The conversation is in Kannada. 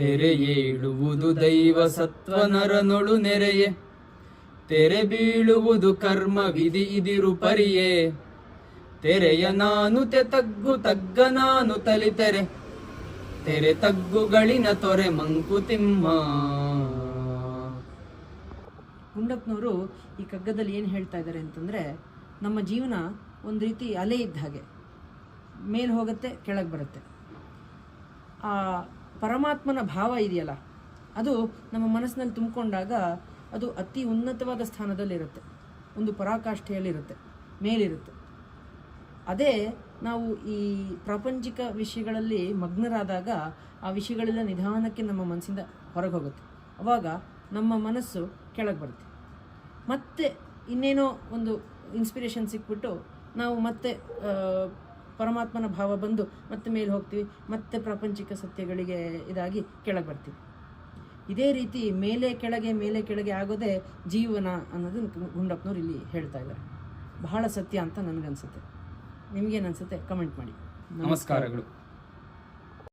ತೆರೆಯೇಳುವುದು ದೈವ ಸತ್ವ ನರನೊಳು ನೆರೆಯೆ. ತೆರೆ ಬೀಳುವುದು ಕರ್ಮ ವಿಧಿ ಇದಿರು ಪರಿಯೇ. ತೆರೆಯ ನಾನು ತೆ ತಗ್ಗು ತಗ್ಗ ನಾನು ತಲಿತೆರೆ. ತೆರೆ ತಗ್ಗುಗಳಿನ ತೊರೆ ಮಂಕುತಿಮ್ಮ ಗುಂಡಪ್ಪನವರು ಈ ಕಗ್ಗದಲ್ಲಿ ಏನು ಹೇಳ್ತಾ ಇದ್ದಾರೆ ಅಂತಂದರೆ, ನಮ್ಮ ಜೀವನ ಒಂದು ರೀತಿ ಅಲೆ ಇದ್ದ ಹಾಗೆ. ಮೇಲೆ ಹೋಗುತ್ತೆ, ಕೆಳಗೆ ಬರುತ್ತೆ. ಆ ಪರಮಾತ್ಮನ ಭಾವ ಇದೆಯಲ್ಲ, ಅದು ನಮ್ಮ ಮನಸ್ಸಿನಲ್ಲಿ ತುಂಬಿಕೊಂಡಾಗ ಅದು ಅತಿ ಉನ್ನತವಾದ ಸ್ಥಾನದಲ್ಲಿರುತ್ತೆ. ಒಂದು ಪರಾಕಾಷ್ಠೆಯಲ್ಲಿರುತ್ತೆ, ಮೇಲಿರುತ್ತೆ. ಅದೇ ನಾವು ಈ ಪ್ರಾಪಂಚಿಕ ವಿಷಯಗಳಲ್ಲಿ ಮಗ್ನರಾದಾಗ ಆ ವಿಷಯಗಳೆಲ್ಲ ನಿಧಾನಕ್ಕೆ ನಮ್ಮ ಮನಸ್ಸಿಂದ ಹೊರಗೆ ಹೋಗುತ್ತೆ ಅವಾಗ ನಮ್ಮ ಮನಸ್ಸು ಕೆಳಗೆ ಬರುತ್ತೆ. ಮತ್ತೆ ಇನ್ನೇನೋ ಒಂದು ಇನ್ಸ್ಪಿರೇಷನ್ ಸಿಕ್ಬಿಟ್ಟು ನಾವು ಮತ್ತೆ ಪರಮಾತ್ಮನ ಭಾವ ಬಂದು ಮತ್ತೆ ಮೇಲೆ ಹೋಗ್ತೀವಿ, ಮತ್ತೆ ಪ್ರಾಪಂಚಿಕ ಸತ್ಯಗಳಿಗೆ ಇದಾಗಿ ಕೆಳಗೆ ಬರ್ತೀವಿ. ಇದೇ ರೀತಿ ಮೇಲೆ ಕೆಳಗೆ ಮೇಲೆ ಕೆಳಗೆ ಆಗೋದೇ ಜೀವನ ಅನ್ನೋದು ಗುಂಡಪ್ಪನವ್ರು ಇಲ್ಲಿ ಹೇಳ್ತಾ ಇದ್ದಾರೆ. ಬಹಳ ಸತ್ಯ ಅಂತ ನನಗನ್ಸುತ್ತೆ. ನಿಮಗೇನು ಅನ್ಸುತ್ತೆ? ಕಮೆಂಟ್ ಮಾಡಿ. ನಮಸ್ಕಾರಗಳು.